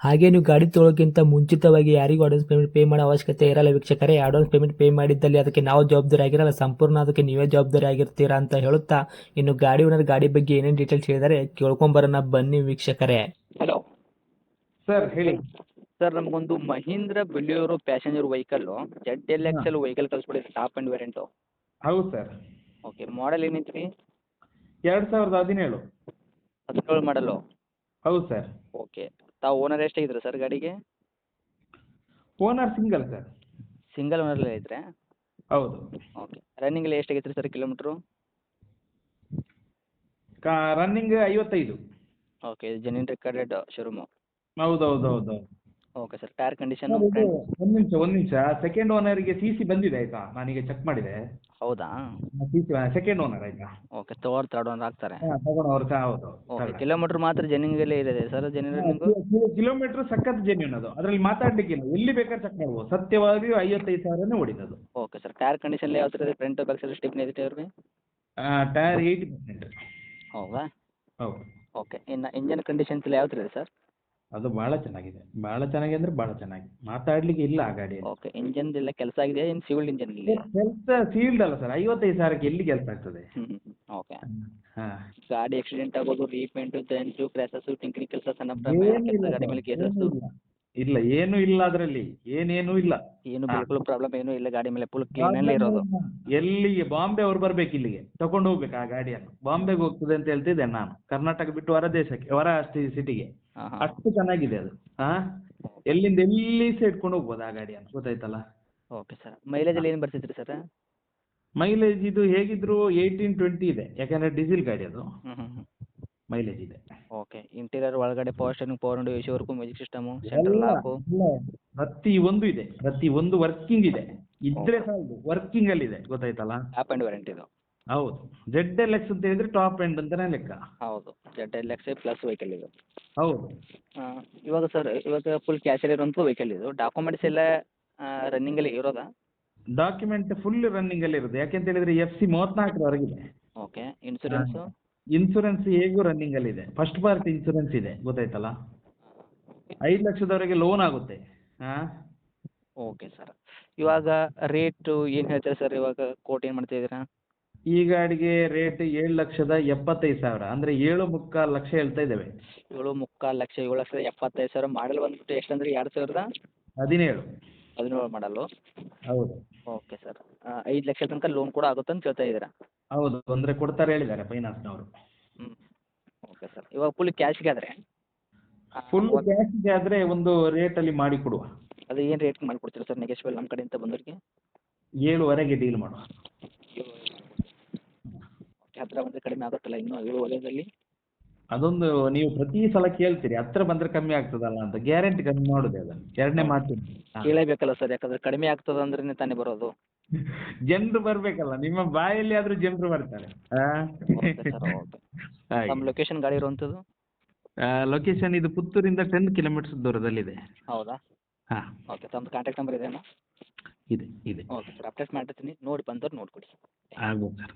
ಹಾಗೆ ನೀವು ಗಾಡಿ ತೊಳೋಕ್ಕಿಂತ ಮುಂಚಿತವಾಗಿ ಯಾರಿಗೂ ಅಡ್ವಾನ್ಸ್ ಪೇಮೆಂಟ್ ಪೇ ಮಾಡೋ ಅವಶ್ಯಕತೆ ಇರಲ್ಲ ವೀಕ್ಷಕರೇ. ಅಡ್ವಾನ್ಸ್ ಪೇಮೆಂಟ್ ಪೇ ಮಾಡಿದ್ದಲ್ಲಿ ಅದಕ್ಕೆ ನಾವು ಜವಾಬ್ದಾರಿ ಆಗಿರಲ್ಲ. ಸಂಪೂರ್ಣ ಅದಕ್ಕೆ ನೀವೇ ಜವಾಬ್ದಾರಿ ಆಗಿರ್ತೀರಾ ಅಂತ ಹೇಳುತ್ತಾ ಇನ್ನು ಗಾಡಿ ಓನರ್ ಗಾಡಿ ಬಗ್ಗೆ ಏನೇನು ಡೀಟೇಲ್ಸ್ ಹೇಳಿದರೆ ಕೇಳ್ಕೊಂಬರೋಣ ಬನ್ನಿ ವೀಕ್ಷಕರೇ. ಹಲೋ ಸರ್ ಹೇಳಿ. ಸರ್ ನಮಗೊಂದು Mahindra Bolero passenger vehicle Z L X L vehicle ಕಳಿಸ್ಬಿಡಿ top and variant ಹೌದು ಸರ್ ಓಕೆ ಮಾಡೆಲ್ ಏನೈತೆ ರೀ ಎರಡು ಸಾವಿರದ ಹದಿನೇಳು. ಹದಿನೇಳು ಮಾಡಲು ಹೌದು ಸರ್ ಓಕೆ ತಾವು ಓನರ್ ಎಷ್ಟಾಗಿದ್ರಿ ಸರ್ ಗಾಡಿಗೆ? ಓನರ್ ಸಿಂಗಲ್ ಸರ್ ಸಿಂಗಲ್ ಓನರ್ಲೇ ಇದ್ರೆ ಹೌದು. ಓಕೆ ರನ್ನಿಂಗ್ ಎಷ್ಟಾಗೈತೆ ರೀ ಸರ್ ಕಿಲೋಮೀಟ್ರು ಕಾ ರನ್ನಿಂಗ್ ಐವತ್ತೈದು. ಓಕೆ ಜೆನ್ಯೂನ್ ರೆಕಾರ್ಡೆಡ್ ಶೋರೂಮು ಹೌದು ಹೌದು ಹೌದು. ಓಕೆ ಸರ್ ಟೈರ್ ಕಂಡೀಷನ್ ಒಂದು ನಿಮಿಷ ಒಂದು ನಿಮಿಷ. ಸೆಕೆಂಡ್ ಓನರ್ಗೆ ಸಿ ಸಿ ಬಂದಿದೆ ಆಯಿತಾ? ನಾನೀಗ ಚೆಕ್ ಮಾಡಿದೆ. ಹೌದಾ? ಸಿ ಸಿ ಸೆಕೆಂಡ್ ಓನರ್ ಆಯ್ತಾ? ಓಕೆ ತೋರ್ ತರ್ಡ್ ಓನರ್ ಆಗ್ತಾರೆ ತಗೊಂಡು ಅವ್ರು ಸಹ ಹೌದು. ಓಕೆ ಕಿಲೋಮೀಟ್ರ್ ಮಾತ್ರ ಜೆನ್ಯೂನ್ಗಲ್ಲೇ ಇದೆ ಸರ್ ಜೆನ್ಯೂನ್ ಕಿಲೋಮೀಟ್ರ್ ಸಖತ್ ಜೆನ್ಯೂನ್ ಅದು. ಅದರಲ್ಲಿ ಮಾತಾಡ್ಲಿಕ್ಕಿಲ್ಲ ಎಲ್ಲಿ ಬೇಕಾದ್ರೆ ಚೆಕ್ ಮಾಡ್ಬೋದು. ಸತ್ಯವಾಗಿ ಐವತ್ತೈದು ಸಾವಿರನೇ ಓಡಿದದು ಓಕೆ ಸರ್ ಟೈರ್ ಕಂಡೀಷನ್ ಯಾವ ಥರ ಇದೆ ಫ್ರಂಟ್ ಬ್ಯಾಕ್ ಸೈಡ್ ಸ್ಟಿಪ್ ಐತೆ ಅವ್ರಿಗೆ ಟೈರ್ ಏಯ್ಟಿ ಪರ್ಸೆಂಟ್ ಹೌದಾ? ಹೌದು. ಓಕೆ ಇನ್ನು ಇಂಜನ್ ಕಂಡೀಷನ್ಸ್ ಎಲ್ಲ ಯಾವ ಥರ ಇದೆ ಸರ್ ಅದು ಬಹಳ ಚೆನ್ನಾಗಿದೆ. ಬಹಳ ಚೆನ್ನಾಗಿ ಅಂದ್ರೆ ಬಹಳ ಚೆನ್ನಾಗಿ. ಮಾತಾಡ್ಲಿಕ್ಕೆ ಇಲ್ಲ ಆ ಗಾಡಿ ಓಕೆ ಇಂಜನ್ ಎಲ್ಲ ಕೆಲಸ ಆಗಿದೆ ಏನು ಸಿವಿಲ್ ಇಂಜನ್ ಇಲ್ಲ ಕೆಲಸ ಸೀಲ್ಡ್ ಅಲ್ಲ ಸರ್ ಐವತ್ತೈದು ಸಾವಿರಕ್ಕೆ ಎಲ್ಲಿ ಕೆಲಸ ಆಗ್ತದೆ? ಓಕೆ ಹಾಂ. ಗಾಡಿ ಆಕ್ಸಿಡೆಂಟ್ ಆಗೋದು ರೀಪೇಂಟು ಡೆಂಟು ಟಿಂಕರಿಂಗ್ ಟಿಂಕ್ರಿ ಕೆಲಸ ಸಣ್ಣ ಪುಟ್ಟ ಗಾಡಿ ಮೇಲೆ ಕೇಸಸ್ ಕೇಸಸ್ಸು ಇಲ್ಲ. ಏನು ಇಲ್ಲ ಅದರಲ್ಲಿ ಏನೇನು ಇಲ್ಲ. ಏನು ಹಾ. ಬಿಲ್ಕುಲ್ ಪ್ರಾಬ್ಲಮ್ ಏನೂ ಇಲ್ಲ ಗಾಡಿ ಮೇಲೆ ಫುಲ್ ಕ್ಲೀನಲ್ಲಿ ಇರೋದು. ಎಲ್ಲಿಗೆ ಬಾಂಬೆ ಅವ್ರು ಬರ್ಬೇಕು ಇಲ್ಲಿಗೆ ತಗೊಂಡು ಹೋಗ್ಬೇಕು ಆ ಗಾಡಿಯನ್ನು. ಬಾಂಬೆಗೆ ಹೋಗ್ತದೆ ಅಂತ ಹೇಳ್ತಿದ್ದೆ ನಾನು. ಕರ್ನಾಟಕ ಬಿಟ್ಟು ಹೊರ ದೇಶಕ್ಕೆ ಹೊರ ಸಿಟಿಗೆ ಹಾಂ ಹಾಂ. ಅಷ್ಟು ಚೆನ್ನಾಗಿದೆ ಅದು. ಹಾ ಎಲ್ಲಿಂದ ಎಲ್ಲಿ ಸೇಡ್ಕೊಂಡು ಇಟ್ಕೊಂಡು ಹೋಗ್ಬೋದು ಆ ಗಾಡಿಯನ್ನು ಗೊತ್ತಾಯ್ತಲ್ಲ? ಓಕೆ ಸರ್ ಮೈಲೇಜಲ್ಲಿ ಏನು ಬರ್ತೈತೆ ರೀ ಸರ್ ಮೈಲೇಜ್ ಇದು ಹೇಗಿದ್ರು ಏಯ್ಟೀನ್ ಟ್ವೆಂಟಿ ಇದೆ. ಯಾಕಂದ್ರೆ ಡೀಸೆಲ್ ಗಾಡಿ ಅದು. ಮೈಲೇಜ್ ಇದೆ. ಓಕೆ. ಇಂಟೀರಿಯರ್ ಒಳಗಡೆ power steering power window AC work music system central lock. ಪ್ರತಿ ಒಂದು ಇದೆ. ಪ್ರತಿ ಒಂದು ವರ್ಕಿಂಗ್ ಇದೆ. ಇದ್ರೆ ಸಾಲದು ವರ್ಕಿಂಗ್ ಅಲ್ಲಿ ಇದೆ ಗೊತ್ತಾಯ್ತಲ್ಲ? ಆ್ಯಪ್ ಆ್ಯಂಡ್ ವ್ಯಾರಂಟಿ ಇದು. ಹೌದು. ಜೆಡ್ ಎಲ್ ಎಕ್ಸ್ ಅಂತ ಹೇಳಿದ್ರೆ ಟಾಪ್ ಎಂಡ್ ಅಂತಾನೆ ಲೆಕ್ಕ. ಹೌದು. Z L X plus vehicle ಇದು. ಹೌದು. ಆ, ಇವಾಗ ಸರ್ ಇವಾಗ ಫುಲ್ ಕ್ಯಾಶಲ್ಲಿ ಇರುವಂತ ವೆಹಿಕಲ್ ಇದು. ಡಾಕ್ಯುಮೆಂಟ್ಸ್ ಎಲ್ಲ ರನ್ನಿಂಗಲ್ಲಿ ಇರೋದಾ? ಡಾಕ್ಯುಮೆಂಟ್ ಫುಲ್ ರನ್ನಿಂಗ್ ಅಲ್ಲಿ ಇರೋದು ಯಾಕೆಂತ ಹೇಳಿದ್ರೆ ಎಫ್ ಸಿ ಮೂವತ್ನಾಲ್ಕರವರೆಗಿದೆ. ಓಕೆ. ಇನ್ಸೂರೆನ್ಸು ಇನ್ಸೂರೆನ್ಸ್ ಹೇಗೂ ರನ್ನಿಂಗ್ ಅಲ್ಲಿ ಇದೆ. ಫಸ್ಟ್ ಪಾರ್ಟಿ ಇನ್ಸೂರೆನ್ಸ್ ಇದೆ ಗೊತ್ತಾಯ್ತಲ್ಲ? ಐದು ಲಕ್ಷದವರೆಗೆ ಲೋನ್ ಆಗುತ್ತೆ. ಆ ಓಕೆ ಸರ್ ಇವಾಗ ರೇಟು ಏನು ಹೇಳ್ತೀರಾ ಸರ್ ಇವಾಗ ಕೋಟ್ ಏನು ಮಾಡ್ತಿದ್ದೀರಾ ಈ ಗಾಡಿಗೆ ರೇಟ್ ಏಳು ಲಕ್ಷದ ಎಪ್ಪತ್ತೈದು ಸಾವಿರ. ಅಂದ್ರೆ ಏಳು ಮುಕ್ಕಾಲು ಲಕ್ಷ ಹೇಳ್ತಾ ಇದ್ದೇವೆ. ಏಳು ಮುಕ್ಕಾಲು ಲಕ್ಷ ಏಳು ಲಕ್ಷದ ಎಪ್ಪತ್ತೈದು ಸಾವಿರ ಮಾಡಲ್ ಬಂದ್ಬಿಟ್ಟು ಎಷ್ಟಂದ್ರೆ ಎರಡು ಸಾವಿರದ ಹದಿನೇಳು. ಹದಿನೇಳು ಮಾಡಲ್ಲು ಹೌದು. ಓಕೆ ಸರ್ ಐದು ಲಕ್ಷ ತನಕ ಲೋನ್ ಕೂಡ ಆಗುತ್ತೆ ಅಂತ ಹೇಳ್ತಾ ಇದ್ದೀರಾ? ಹೌದು ಅಂದ್ರೆ ಕೊಡ್ತಾರೆ ಹೇಳಿದ್ದಾರೆ ಫೈನಾನ್ಸ್ನವರು ಹ್ಞೂ ಓಕೆ ಸರ್ ಇವಾಗ ಫುಲ್ ಕ್ಯಾಶ್ಗೆ ಆದ್ರೆ? ಫುಲ್ ಕ್ಯಾಶ್ಗೆ ಆದ್ರೆ ಒಂದು ರೇಟ್ ಅಲ್ಲಿ ಮಾಡಿ ಕೊಡುವ. ಅದು ಏನು ರೇಟ್ ಮಾಡಿಕೊಡ್ತೀರಾ ಸರ್ ನೆಗೆಶ್ವಲ್ ನಮ್ಮ ಕಡೆಯಿಂದ ಬಂದವರಿಗೆ? ಏಳುವರೆಗೆ ಡೀಲ್ ಮಾಡುವ. ಓಕೆ ಹತ್ತಿರ ಬಂದರೆ ಕಡಿಮೆ ಆಗುತ್ತಲ್ಲ ಇನ್ನೂ ಏಳುವರೆದಲ್ಲಿ ಅದೊಂದು ನೀವು ಪ್ರತಿ ಸಲ ಕೇಳ್ತೀರಿ ಹತ್ರ ಬಂದ್ರೆ ಕಮ್ಮಿ ಆಗ್ತದಲ್ಲ ಅಂತ. ಗ್ಯಾರಂಟಿ ಕಮ್ಮಿ ಮಾಡುದೇ ಅದನ್ನ ಎರಡನೇ ಮಾತು ಕೇಳಬೇಕಲ್ಲ ಸರ್ ಯಾಕಂದ್ರೆ ಕಡಿಮೆ ಆಗ್ತದ ಅಂದ್ರೆ ತಾನೇ ಬರೋದು. ಜನರು ಬರ್ಬೇಕಲ್ಲ ನಿಮ್ಮ ಬಾಯಲ್ಲಿ ಆದ್ರೂ ಜನರು ಬರ್ತಾರೆ. ಆ? ಓಕೆ ನಮ್ಮ ಲೊಕೇಶನ್ ಗಾಡಿ ಇರುವಂಥದ್ದು? ಲೊಕೇಶನ್ ಇದು ಪುತ್ತೂರಿಂದ ಟೆನ್ ಕಿಲೋಮೀಟರ್ಸ್ ದೂರದಲ್ಲಿದೆ. ಹೌದಾ? ಹಾ. ಓಕೆ ತಮ್ಮದು ಕಾಂಟ್ಯಾಕ್ಟ್ ನಂಬರ್ ಇದೆಯಾ? ಇದೆ ಇದೆ. ಓಕೆ ಸರ್ ಅಪ್ಡೇಟ್ ಮಾಡಿರ್ತೀನಿ ನೋಡಿ ಬಂದವ್ರು ನೋಡ್ಕೊಡಿ ಆಗ್ಬೋದು ಸರ್.